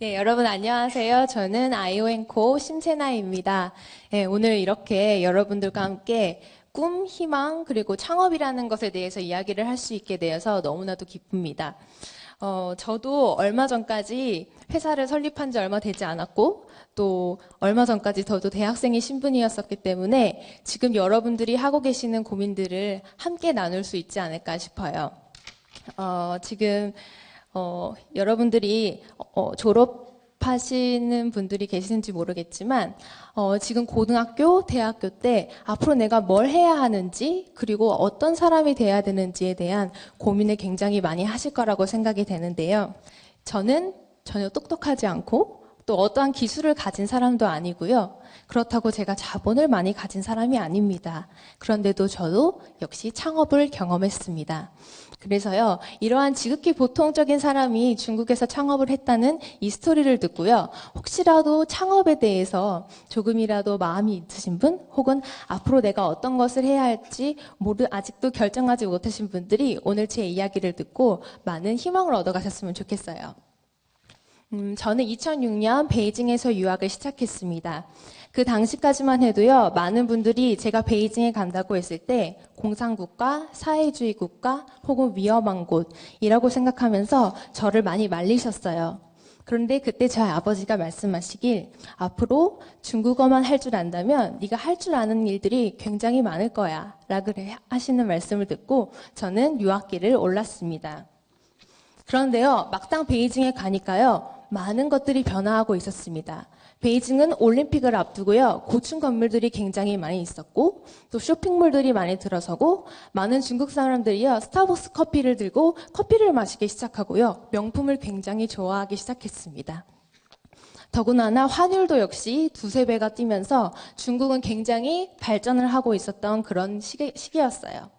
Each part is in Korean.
네, 여러분 안녕하세요. 저는 아이오앤코 심세나입니다. 네, 오늘 이렇게 여러분들과 함께 꿈, 희망, 그리고 창업이라는 것에 대해서 이야기를 할 수 있게 되어서 너무나도 기쁩니다. 어, 저도 얼마 전까지 회사를 설립한 지 얼마 되지 않았고, 또 얼마 전까지 저도 대학생의 신분이었었기 때문에 지금 여러분들이 하고 계시는 고민들을 함께 나눌 수 있지 않을까 싶어요. 어, 지금 어, 여러분들이 어, 졸업하시는 분들이 계시는지 모르겠지만 어, 지금 고등학교, 대학교 때 앞으로 내가 뭘 해야 하는지 그리고 어떤 사람이 돼야 되는지에 대한 고민을 굉장히 많이 하실 거라고 생각이 되는데요. 저는 전혀 똑똑하지 않고 또 어떠한 기술을 가진 사람도 아니고요. 그렇다고 제가 자본을 많이 가진 사람이 아닙니다. 그런데도 저도 역시 창업을 경험했습니다. 그래서요, 이러한 지극히 보통적인 사람이 중국에서 창업을 했다는 이 스토리를 듣고요, 혹시라도 창업에 대해서 조금이라도 마음이 있으신 분, 혹은 앞으로 내가 어떤 것을 해야 할지 모두 아직도 결정하지 못하신 분들이 오늘 제 이야기를 듣고 많은 희망을 얻어가셨으면 좋겠어요. 음, 저는 2006년 베이징에서 유학을 시작했습니다. 그 당시까지만 해도요, 많은 분들이 제가 베이징에 간다고 했을 때 공산국가, 사회주의 국가, 혹은 위험한 곳이라고 생각하면서 저를 많이 말리셨어요. 그런데 그때 저희 아버지가 말씀하시길 앞으로 중국어만 할 줄 안다면 네가 할 줄 아는 일들이 굉장히 많을 거야 라고 하시는 말씀을 듣고 저는 유학길을 올랐습니다. 그런데요 막상 베이징에 가니까요 많은 것들이 변화하고 있었습니다. 베이징은 올림픽을 앞두고요. 고층 건물들이 굉장히 많이 있었고 또 쇼핑몰들이 많이 들어서고 많은 중국 사람들이요. 스타벅스 커피를 들고 커피를 마시기 시작하고요. 명품을 굉장히 좋아하기 시작했습니다. 더구나 환율도 역시 두세 배가 뛰면서 중국은 굉장히 발전을 하고 있었던 그런 시기, 시기였어요.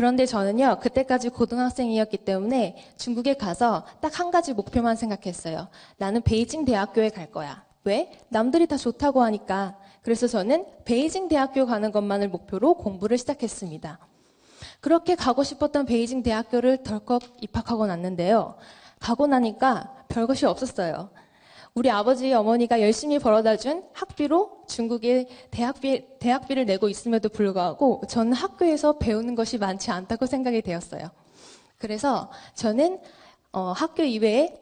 그런데 저는요, 그때까지 고등학생이었기 때문에 중국에 가서 딱 한 가지 목표만 생각했어요. 나는 베이징 대학교에 갈 거야. 왜? 남들이 다 좋다고 하니까. 그래서 저는 베이징 대학교 가는 것만을 목표로 공부를 시작했습니다. 그렇게 가고 싶었던 베이징 대학교를 덜컥 입학하고 났는데요. 가고 나니까 별것이 없었어요. 우리 아버지 어머니가 열심히 벌어다 준 학비로 중국의 대학비, 대학비를 내고 있음에도 불구하고 저는 학교에서 배우는 것이 많지 않다고 생각이 되었어요. 그래서 저는 어, 학교 이외에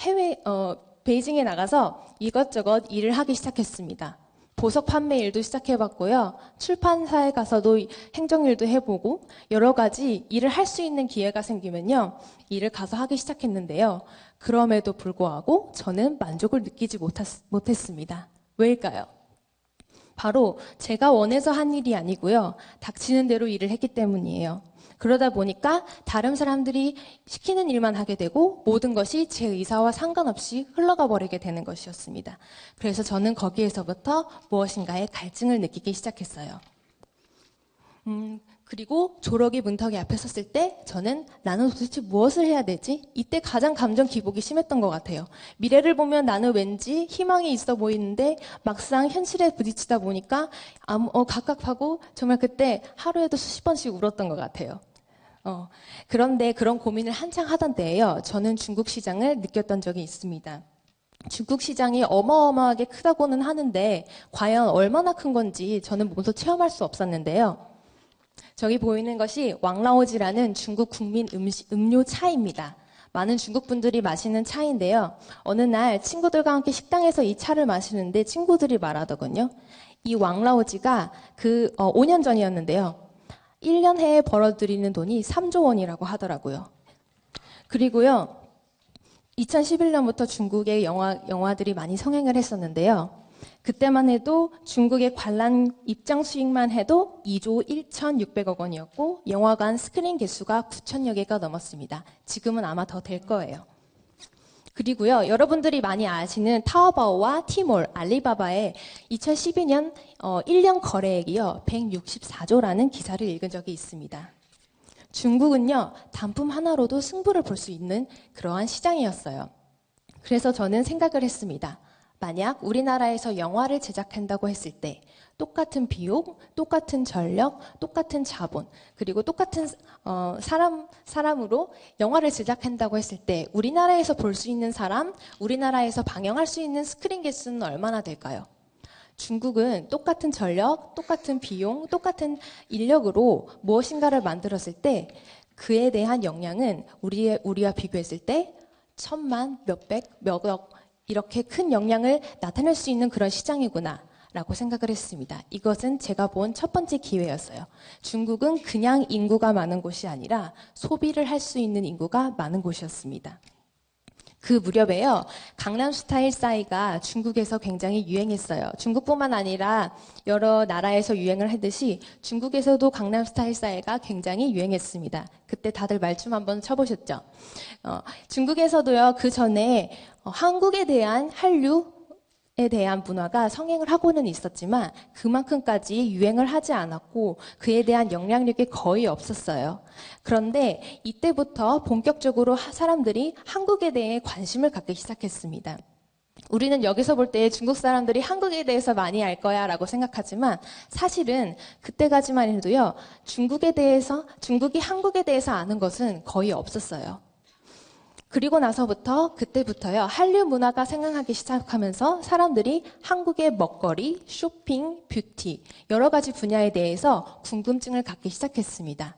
해외 어, 베이징에 나가서 이것저것 일을 하기 시작했습니다. 보석 판매 일도 시작해봤고요. 출판사에 가서도 행정 일도 해보고 여러 가지 일을 할 수 있는 기회가 생기면요. 일을 가서 하기 시작했는데요. 그럼에도 불구하고 저는 만족을 느끼지 못했, 못했습니다. 왜일까요? 바로 제가 원해서 한 일이 아니고요. 닥치는 대로 일을 했기 때문이에요. 그러다 보니까 다른 사람들이 시키는 일만 하게 되고 모든 것이 제 의사와 상관없이 흘러가 버리게 되는 것이었습니다. 그래서 저는 거기에서부터 무엇인가의 갈증을 느끼기 시작했어요. 음, 그리고 졸업이 문턱에 앞에 섰을 때 저는 나는 도대체 무엇을 해야 되지? 이때 가장 감정 기복이 심했던 것 같아요. 미래를 보면 나는 왠지 희망이 있어 보이는데 막상 현실에 부딪히다 보니까 아무, 어, 각각하고 정말 그때 하루에도 수십 번씩 울었던 것 같아요. 어, 그런데 그런 고민을 한창 하던 때에요. 저는 중국 시장을 느꼈던 적이 있습니다. 중국 시장이 어마어마하게 크다고는 하는데 과연 얼마나 큰 건지 저는 몸소 체험할 수 없었는데요. 저기 보이는 것이 왕라오지라는 중국 국민 음식, 음료 차입니다. 많은 중국 분들이 마시는 차인데요. 어느 날 친구들과 함께 식당에서 이 차를 마시는데 친구들이 말하더군요. 이 왕라오지가 그 어, 5년 전이었는데요. 1년 해에 벌어들이는 돈이 3조 원이라고 하더라고요. 그리고요. 2011년부터 중국의 영화, 영화들이 많이 성행을 했었는데요. 그때만 해도 중국의 관람 입장 수익만 해도 2조 1,600억 원이었고 영화관 스크린 개수가 9천여 개가 넘었습니다. 지금은 아마 더 될 거예요. 그리고요, 여러분들이 많이 아시는 타오바오와 티몰, 알리바바의 2012년 어, 1년 거래액이요, 164조라는 기사를 읽은 적이 있습니다. 중국은요, 단품 하나로도 승부를 볼 수 있는 그러한 시장이었어요. 그래서 저는 생각을 했습니다. 만약 우리나라에서 영화를 제작한다고 했을 때 똑같은 비용, 똑같은 전력, 똑같은 자본, 그리고 똑같은 어, 사람 사람으로 영화를 제작한다고 했을 때 우리나라에서 볼 수 있는 사람, 우리나라에서 방영할 수 있는 스크린 개수는 얼마나 될까요? 중국은 똑같은 전력, 똑같은 비용, 똑같은 인력으로 무엇인가를 만들었을 때 그에 대한 영향은 우리의, 우리와 비교했을 때 천만, 몇백, 몇억 이렇게 큰 영향을 나타낼 수 있는 그런 시장이구나. 라고 생각을 했습니다. 이것은 제가 본 첫 번째 기회였어요. 중국은 그냥 인구가 많은 곳이 아니라 소비를 할 수 있는 인구가 많은 곳이었습니다. 그 무렵에요. 강남 스타일 싸이가 중국에서 굉장히 유행했어요. 중국뿐만 아니라 여러 나라에서 유행을 하듯이 중국에서도 강남 스타일 싸이가 굉장히 유행했습니다. 그때 다들 말춤 한번 쳐보셨죠? 어, 중국에서도요, 그 전에 어, 한국에 대한 한류, 에 대한 문화가 성행을 하고는 있었지만 그만큼까지 유행을 하지 않았고 그에 대한 영향력이 거의 없었어요. 그런데 이때부터 본격적으로 사람들이 한국에 대해 관심을 갖기 시작했습니다. 우리는 여기서 볼 때 중국 사람들이 한국에 대해서 많이 알 거야 라고 생각하지만 사실은 그때까지만 해도요, 중국에 대해서, 중국이 한국에 대해서 아는 것은 거의 없었어요. 그리고 나서부터 그때부터요 한류 문화가 생각하기 시작하면서 사람들이 한국의 먹거리, 쇼핑, 뷰티 여러 가지 분야에 대해서 궁금증을 갖기 시작했습니다.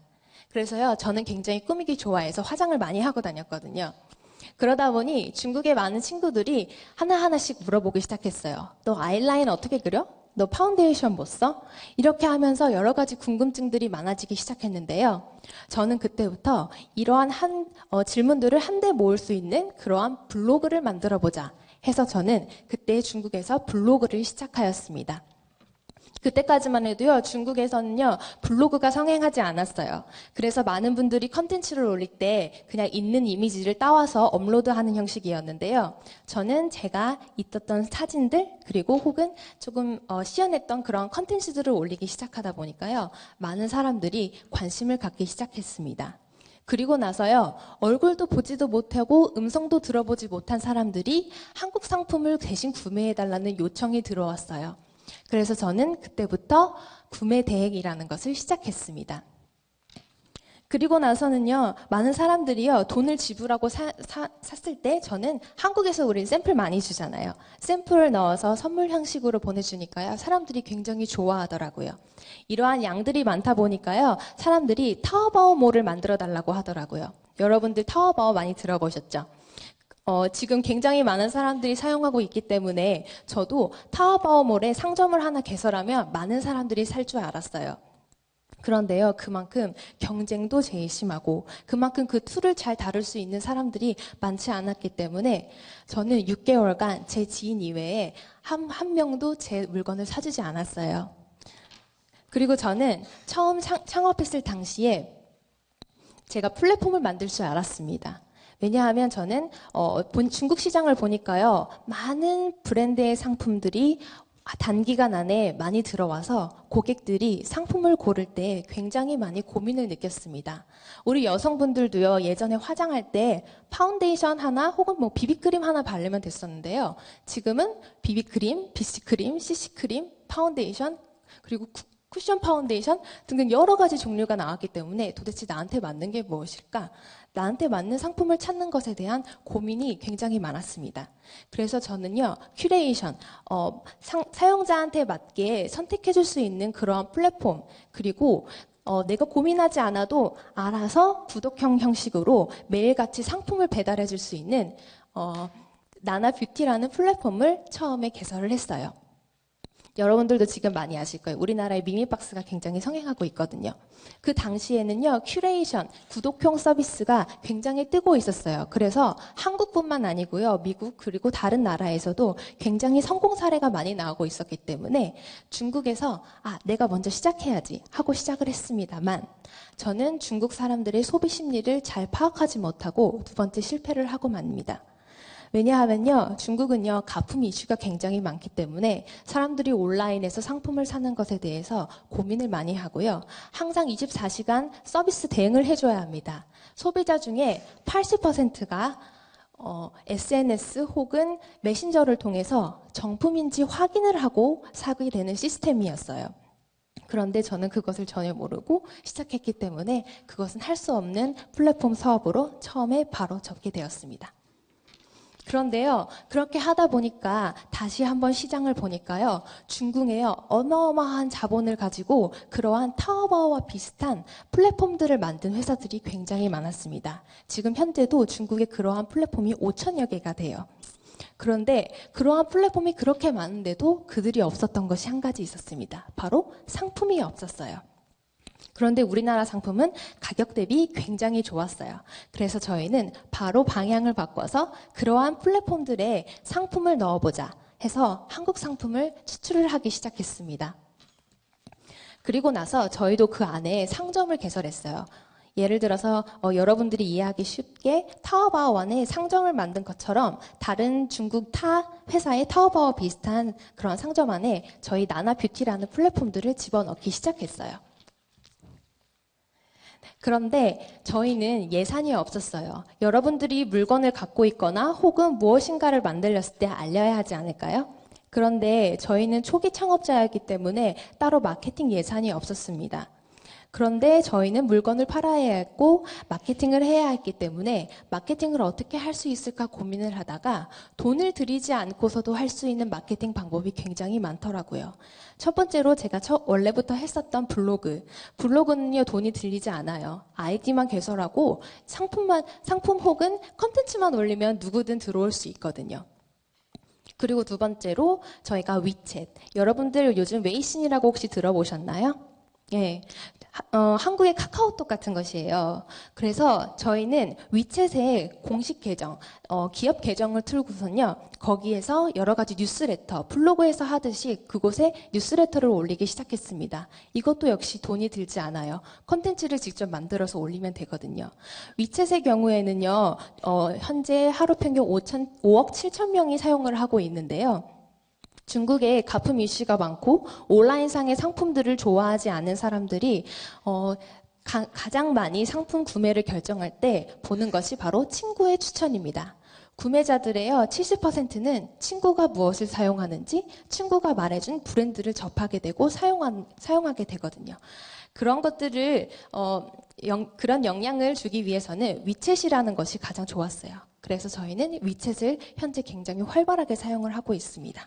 그래서요 저는 굉장히 꾸미기 좋아해서 화장을 많이 하고 다녔거든요. 그러다 보니 중국의 많은 친구들이 하나하나씩 물어보기 시작했어요. 너 아이라인 어떻게 그려? 너 파운데이션 못 써? 이렇게 하면서 여러 가지 궁금증들이 많아지기 시작했는데요. 저는 그때부터 이러한 한, 어, 질문들을 한데 모을 수 있는 그러한 블로그를 만들어 보자 해서 저는 그때 중국에서 블로그를 시작하였습니다. 그때까지만 해도요, 중국에서는요, 블로그가 성행하지 않았어요. 그래서 많은 분들이 컨텐츠를 올릴 때 그냥 있는 이미지를 따와서 업로드하는 형식이었는데요. 저는 제가 있었던 사진들, 그리고 혹은 조금 어, 시연했던 그런 컨텐츠들을 올리기 시작하다 보니까요, 많은 사람들이 관심을 갖기 시작했습니다. 그리고 나서요, 얼굴도 보지도 못하고 음성도 들어보지 못한 사람들이 한국 상품을 대신 구매해달라는 요청이 들어왔어요. 그래서 저는 그때부터 구매 대행이라는 것을 시작했습니다. 그리고 나서는요, 많은 사람들이요, 돈을 지불하고 사, 사, 샀을 때 저는 한국에서 우린 샘플 많이 주잖아요. 샘플을 넣어서 선물 형식으로 보내주니까요, 사람들이 굉장히 좋아하더라고요. 이러한 양들이 많다 보니까요, 사람들이 타워바오 몰을 만들어 달라고 하더라고요. 여러분들 타워바오 많이 들어보셨죠? 어, 지금 굉장히 많은 사람들이 사용하고 있기 때문에 저도 타워바오몰에 상점을 하나 개설하면 많은 사람들이 살 줄 알았어요. 그런데요, 그만큼 경쟁도 제일 심하고 그만큼 그 툴을 잘 다룰 수 있는 사람들이 많지 않았기 때문에 저는 6개월간 제 지인 이외에 한, 한 명도 제 물건을 사주지 않았어요. 그리고 저는 처음 창업했을 당시에 제가 플랫폼을 만들 줄 알았습니다. 왜냐하면 저는 어, 중국 시장을 보니까요 많은 브랜드의 상품들이 단기간 안에 많이 들어와서 고객들이 상품을 고를 때 굉장히 많이 고민을 느꼈습니다. 우리 여성분들도요, 예전에 화장할 때 파운데이션 하나 혹은 뭐 비비크림 하나 바르면 됐었는데요. 지금은 비비크림, BC크림, CC크림, 파운데이션, 그리고 쿠션 파운데이션 등등 여러 가지 종류가 나왔기 때문에 도대체 나한테 맞는 게 무엇일까? 나한테 맞는 상품을 찾는 것에 대한 고민이 굉장히 많았습니다. 그래서 저는요, 큐레이션, 어, 상, 사용자한테 맞게 선택해 줄 수 있는 그러한 플랫폼, 그리고 어, 내가 고민하지 않아도 알아서 구독형 형식으로 매일같이 상품을 배달해 줄 수 있는 어, 나나 뷰티라는 플랫폼을 처음에 개설을 했어요. 여러분들도 지금 많이 아실 거예요. 우리나라의 미미박스가 굉장히 성행하고 있거든요. 그 당시에는요, 큐레이션, 구독형 서비스가 굉장히 뜨고 있었어요. 그래서 한국뿐만 아니고요, 미국 그리고 다른 나라에서도 굉장히 성공 사례가 많이 나오고 있었기 때문에 중국에서 아, 내가 먼저 시작해야지 하고 시작을 했습니다만 저는 중국 사람들의 소비 심리를 잘 파악하지 못하고 두 번째 실패를 하고 맙니다. 왜냐하면요, 중국은요, 가품 이슈가 굉장히 많기 때문에 사람들이 온라인에서 상품을 사는 것에 대해서 고민을 많이 하고요. 항상 24시간 서비스 대응을 해줘야 합니다. 소비자 중에 80%가 어, SNS 혹은 메신저를 통해서 정품인지 확인을 하고 사게 되는 시스템이었어요. 그런데 저는 그것을 전혀 모르고 시작했기 때문에 그것은 할 수 없는 플랫폼 사업으로 처음에 바로 접게 되었습니다. 그런데요, 그렇게 하다 보니까 다시 한번 시장을 보니까요, 중국에요, 어마어마한 자본을 가지고 그러한 타오바오와 비슷한 플랫폼들을 만든 회사들이 굉장히 많았습니다. 지금 현재도 중국에 그러한 플랫폼이 5천여 개가 돼요. 그런데 그러한 플랫폼이 그렇게 많은데도 그들이 없었던 것이 한 가지 있었습니다. 바로 상품이 없었어요. 그런데 우리나라 상품은 가격 대비 굉장히 좋았어요. 그래서 저희는 바로 방향을 바꿔서 그러한 플랫폼들에 상품을 넣어보자 해서 한국 상품을 수출을 하기 시작했습니다. 그리고 나서 저희도 그 안에 상점을 개설했어요. 예를 들어서 어, 여러분들이 이해하기 쉽게 타오바오 안에 상점을 만든 것처럼 다른 중국 타 회사의 타오바오 비슷한 그런 상점 안에 저희 나나 뷰티라는 플랫폼들을 집어넣기 시작했어요. 그런데 저희는 예산이 없었어요. 여러분들이 물건을 갖고 있거나 혹은 무엇인가를 만들었을 때 알려야 하지 않을까요? 그런데 저희는 초기 창업자였기 때문에 따로 마케팅 예산이 없었습니다. 그런데 저희는 물건을 팔아야 했고 마케팅을 해야 했기 때문에 마케팅을 어떻게 할 수 있을까 고민을 하다가 돈을 들이지 않고서도 할 수 있는 마케팅 방법이 굉장히 많더라고요. 첫 번째로 제가 첫 원래부터 했었던 블로그. 블로그는요 돈이 들리지 않아요. 아이디만 개설하고 상품만 상품 혹은 컨텐츠만 올리면 누구든 들어올 수 있거든요. 그리고 두 번째로 저희가 위챗. 여러분들 요즘 웨이신이라고 혹시 들어보셨나요? 예. 어, 한국의 카카오톡 같은 것이에요. 그래서 저희는 위챗에 공식 계정, 어, 기업 계정을 틀고선요, 거기에서 여러 가지 뉴스레터, 블로그에서 하듯이 그곳에 뉴스레터를 올리기 시작했습니다. 이것도 역시 돈이 들지 않아요. 컨텐츠를 직접 만들어서 올리면 되거든요. 위챗의 경우에는요, 어, 현재 하루 평균 5천, 5억 7천 명이 사용을 하고 있는데요. 중국에 가품 이슈가 많고 온라인상의 상품들을 좋아하지 않는 사람들이 어, 가, 가장 많이 상품 구매를 결정할 때 보는 것이 바로 친구의 추천입니다. 구매자들의요 70%는 친구가 무엇을 사용하는지 친구가 말해준 브랜드를 접하게 되고 사용한, 사용하게 되거든요. 그런 것들을 어, 영, 그런 영향을 주기 위해서는 위챗이라는 것이 가장 좋았어요. 그래서 저희는 위챗을 현재 굉장히 활발하게 사용을 하고 있습니다.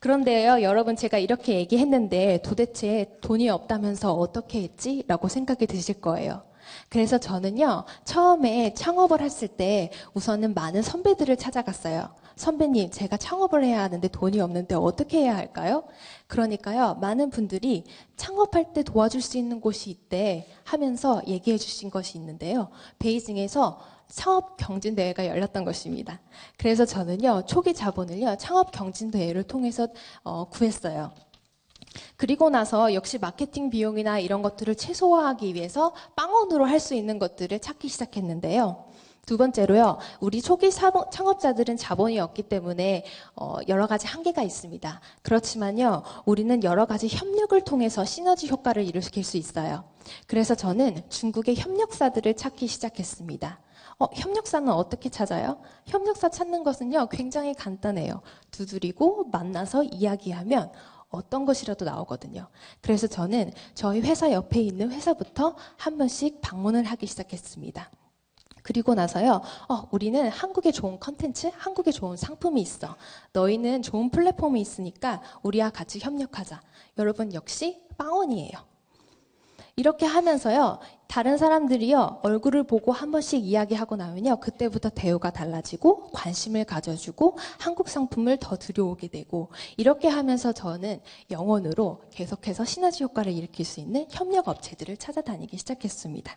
그런데요, 여러분 제가 이렇게 얘기했는데 도대체 돈이 없다면서 어떻게 했지? 라고 생각이 드실 거예요. 그래서 저는요, 처음에 창업을 했을 때 우선은 많은 선배들을 찾아갔어요. 선배님, 제가 창업을 해야 하는데 돈이 없는데 어떻게 해야 할까요? 그러니까요, 많은 분들이 창업할 때 도와줄 수 있는 곳이 있대 하면서 얘기해 주신 것이 있는데요. 베이징에서 창업 경진 대회가 열렸던 것입니다. 그래서 저는요 초기 자본을요 창업 경진 대회를 통해서 어, 구했어요. 그리고 나서 역시 마케팅 비용이나 이런 것들을 최소화하기 위해서 빵원으로 할 수 있는 것들을 찾기 시작했는데요. 두 번째로요, 우리 초기 창업자들은 자본이 없기 때문에 어, 여러 가지 한계가 있습니다. 그렇지만요, 우리는 여러 가지 협력을 통해서 시너지 효과를 일으킬 수 있어요. 그래서 저는 중국의 협력사들을 찾기 시작했습니다. 어, 협력사는 어떻게 찾아요? 협력사 찾는 것은요, 굉장히 간단해요. 두드리고 만나서 이야기하면 어떤 것이라도 나오거든요. 그래서 저는 저희 회사 옆에 있는 회사부터 한 번씩 방문을 하기 시작했습니다. 그리고 나서요, 어, 우리는 한국에 좋은 컨텐츠, 한국에 좋은 상품이 있어. 너희는 좋은 플랫폼이 있으니까 우리와 같이 협력하자. 여러분 역시 빵원이에요. 이렇게 하면서요, 다른 사람들이요, 얼굴을 보고 한 번씩 이야기하고 나면요, 그때부터 대우가 달라지고, 관심을 가져주고, 한국 상품을 더 들여오게 되고, 이렇게 하면서 저는 영원으로 계속해서 시너지 효과를 일으킬 수 있는 협력 업체들을 찾아다니기 시작했습니다.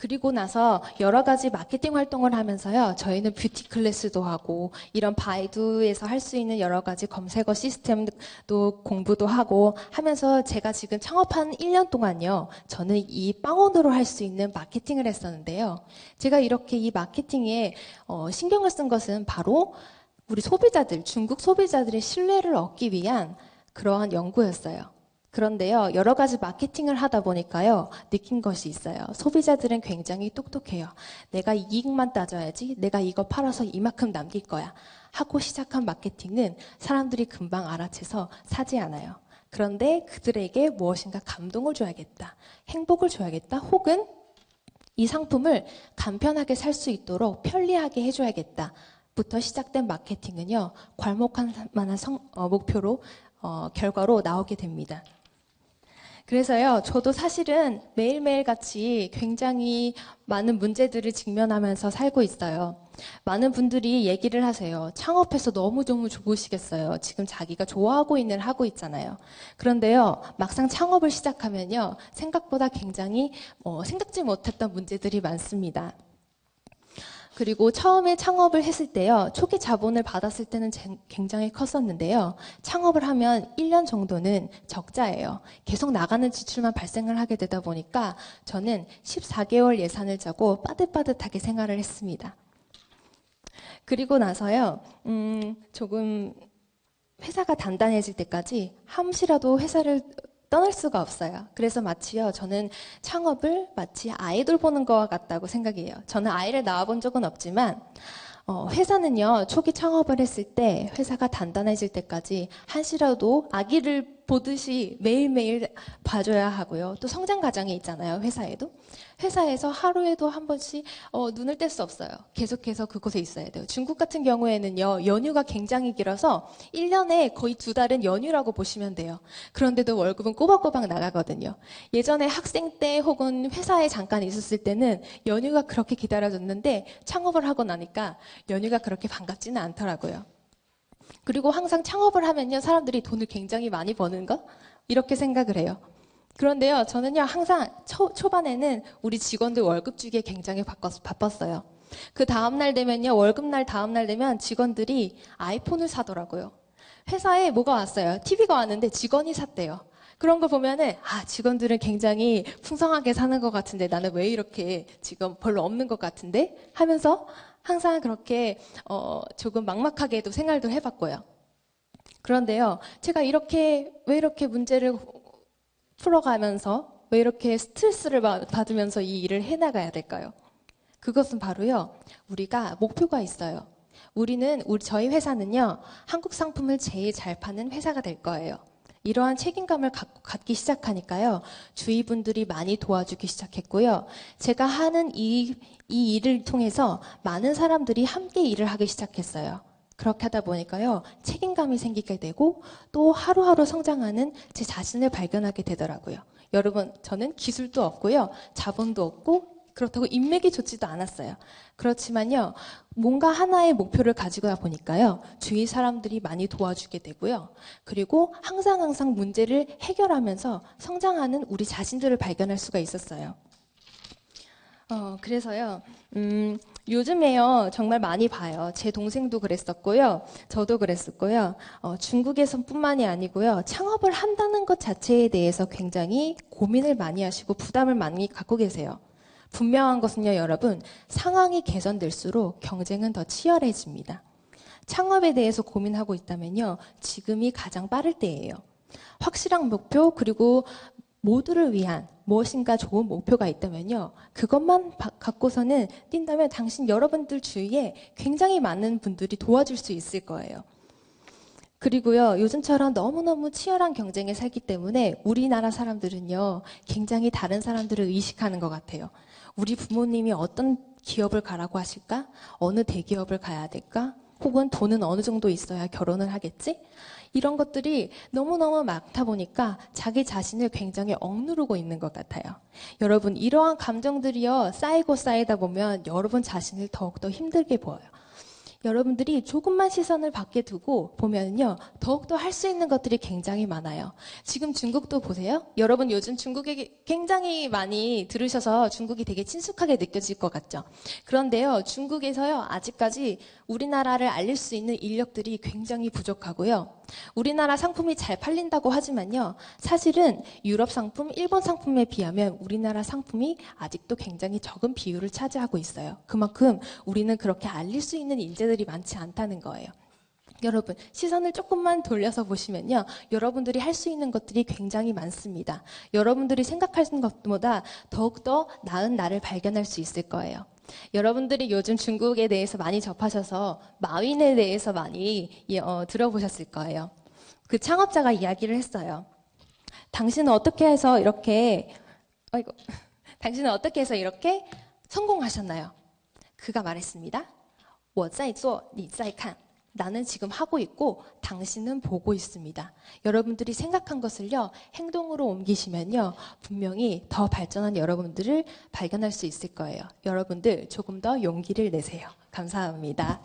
그리고 나서 여러 가지 마케팅 활동을 하면서요. 저희는 뷰티 클래스도 하고 이런 바이두에서 할 수 있는 여러 가지 검색어 시스템도 공부도 하고 하면서 제가 지금 창업한 1년 동안요. 저는 이 빵원으로 할 수 있는 마케팅을 했었는데요. 제가 이렇게 이 마케팅에 어, 신경을 쓴 것은 바로 우리 소비자들, 중국 소비자들의 신뢰를 얻기 위한 그러한 연구였어요. 그런데요, 여러 가지 마케팅을 하다 보니까요, 느낀 것이 있어요. 소비자들은 굉장히 똑똑해요. 내가 이익만 따져야지, 내가 이거 팔아서 이만큼 남길 거야. 하고 시작한 마케팅은 사람들이 금방 알아채서 사지 않아요. 그런데 그들에게 무엇인가 감동을 줘야겠다. 행복을 줘야겠다. 혹은 이 상품을 간편하게 살 수 있도록 편리하게 해줘야겠다. 부터 시작된 마케팅은요, 괄목할 만한 성- 어, 목표로, 어, 결과로 나오게 됩니다. 그래서요, 저도 사실은 매일매일 같이 굉장히 많은 문제들을 직면하면서 살고 있어요. 많은 분들이 얘기를 하세요. 창업해서 너무 너무 좋으시겠어요. 지금 자기가 좋아하고 있는 일 하고 있잖아요. 그런데요, 막상 창업을 시작하면요, 생각보다 굉장히 어, 생각지 못했던 문제들이 많습니다. 그리고 처음에 창업을 했을 때요, 초기 자본을 받았을 때는 제- 굉장히 컸었는데요, 창업을 하면 1년 정도는 적자예요. 계속 나가는 지출만 발생을 하게 되다 보니까 저는 14개월 예산을 짜고 빠듯빠듯하게 생활을 했습니다. 그리고 나서요, 음, 조금 회사가 단단해질 때까지 함시라도 회사를 떠날 수가 없어요. 그래서 마치요, 저는 창업을 마치 아이 돌 보는 것과 같다고 생각해요. 저는 아이를 낳아본 적은 없지만, 어, 회사는요, 초기 창업을 했을 때, 회사가 단단해질 때까지 한시라도 아기를 보듯이 매일매일 봐줘야 하고요. 또 성장 과정이 있잖아요, 회사에도. 회사에서 하루에도 한 번씩 어, 눈을 뗄 수 없어요. 계속해서 그곳에 있어야 돼요. 중국 같은 경우에는요, 연휴가 굉장히 길어서 1년에 거의 두 달은 연휴라고 보시면 돼요. 그런데도 월급은 꼬박꼬박 나가거든요. 예전에 학생 때 혹은 회사에 잠깐 있었을 때는 연휴가 그렇게 기다려졌는데 창업을 하고 나니까 연휴가 그렇게 반갑지는 않더라고요. 그리고 항상 창업을 하면요, 사람들이 돈을 굉장히 많이 버는 거? 이렇게 생각을 해요. 그런데요, 저는요, 항상 초, 초반에는 우리 직원들 월급 주기에 굉장히 바빴, 바빴어요. 그 다음날 되면요, 월급날 다음날 되면 직원들이 아이폰을 사더라고요. 회사에 뭐가 왔어요? TV가 왔는데 직원이 샀대요. 그런 거 보면은, 아, 직원들은 굉장히 풍성하게 사는 것 같은데 나는 왜 이렇게 지금 별로 없는 것 같은데? 하면서 항상 그렇게, 어, 조금 막막하게도 생활도 해봤고요. 그런데요, 제가 이렇게, 왜 이렇게 문제를 풀어가면서 왜 이렇게 스트레스를 받- 받으면서 이 일을 해나가야 될까요? 그것은 바로요, 우리가 목표가 있어요. 우리는, 우리, 저희 회사는요, 한국 상품을 제일 잘 파는 회사가 될 거예요. 이러한 책임감을 갖기 시작하니까요, 주위 분들이 많이 도와주기 시작했고요. 제가 하는 이, 이 일을 통해서 많은 사람들이 함께 일을 하기 시작했어요. 그렇게 하다 보니까요, 책임감이 생기게 되고, 또 하루하루 성장하는 제 자신을 발견하게 되더라고요. 여러분, 저는 기술도 없고요, 자본도 없고, 그렇다고 인맥이 좋지도 않았어요. 그렇지만요, 뭔가 하나의 목표를 가지고 보니까요, 주위 사람들이 많이 도와주게 되고요. 그리고 항상 항상 문제를 해결하면서 성장하는 우리 자신들을 발견할 수가 있었어요. 어, 그래서요, 음, 요즘에요, 정말 많이 봐요. 제 동생도 그랬었고요. 저도 그랬었고요. 어, 중국에선 뿐만이 아니고요. 창업을 한다는 것 자체에 대해서 굉장히 고민을 많이 하시고 부담을 많이 갖고 계세요. 분명한 것은요, 여러분, 상황이 개선될수록 경쟁은 더 치열해집니다. 창업에 대해서 고민하고 있다면요, 지금이 가장 빠를 때예요. 확실한 목표, 그리고 모두를 위한 무엇인가 좋은 목표가 있다면요, 그것만 바- 갖고서는 뛴다면 당신 여러분들 주위에 굉장히 많은 분들이 도와줄 수 있을 거예요. 그리고요, 요즘처럼 너무너무 치열한 경쟁에 살기 때문에 우리나라 사람들은요, 굉장히 다른 사람들을 의식하는 것 같아요. 우리 부모님이 어떤 기업을 가라고 하실까? 어느 대기업을 가야 될까? 혹은 돈은 어느 정도 있어야 결혼을 하겠지? 이런 것들이 너무너무 많다 보니까 자기 자신을 굉장히 억누르고 있는 것 같아요. 여러분, 이러한 감정들이요, 쌓이고 쌓이다 보면 여러분 자신을 더욱더 힘들게 보여요. 여러분들이 조금만 시선을 밖에 두고 보면요, 더욱더 할 수 있는 것들이 굉장히 많아요. 지금 중국도 보세요. 여러분 요즘 중국에 굉장히 많이 들으셔서 중국이 되게 친숙하게 느껴질 것 같죠. 그런데요, 중국에서요, 아직까지 우리나라를 알릴 수 있는 인력들이 굉장히 부족하고요. 우리나라 상품이 잘 팔린다고 하지만요, 사실은 유럽 상품, 일본 상품에 비하면 우리나라 상품이 아직도 굉장히 적은 비율을 차지하고 있어요. 그만큼 우리는 그렇게 알릴 수 있는 인재들이 많지 않다는 거예요. 여러분, 시선을 조금만 돌려서 보시면요. 여러분들이 할 수 있는 것들이 굉장히 많습니다. 여러분들이 생각하시는 것보다 더욱더 나은 나를 발견할 수 있을 거예요. 여러분들이 요즘 중국에 대해서 많이 접하셔서 마윈에 대해서 많이 예, 어, 들어보셨을 거예요. 그 창업자가 이야기를 했어요. 당신은 어떻게 해서 이렇게, 아이고, 당신은 어떻게 해서 이렇게 성공하셨나요? 그가 말했습니다. 我在做,你在看. 나는 지금 하고 있고 당신은 보고 있습니다. 여러분들이 생각한 것을요, 행동으로 옮기시면요, 분명히 더 발전한 여러분들을 발견할 수 있을 거예요. 여러분들 조금 더 용기를 내세요. 감사합니다.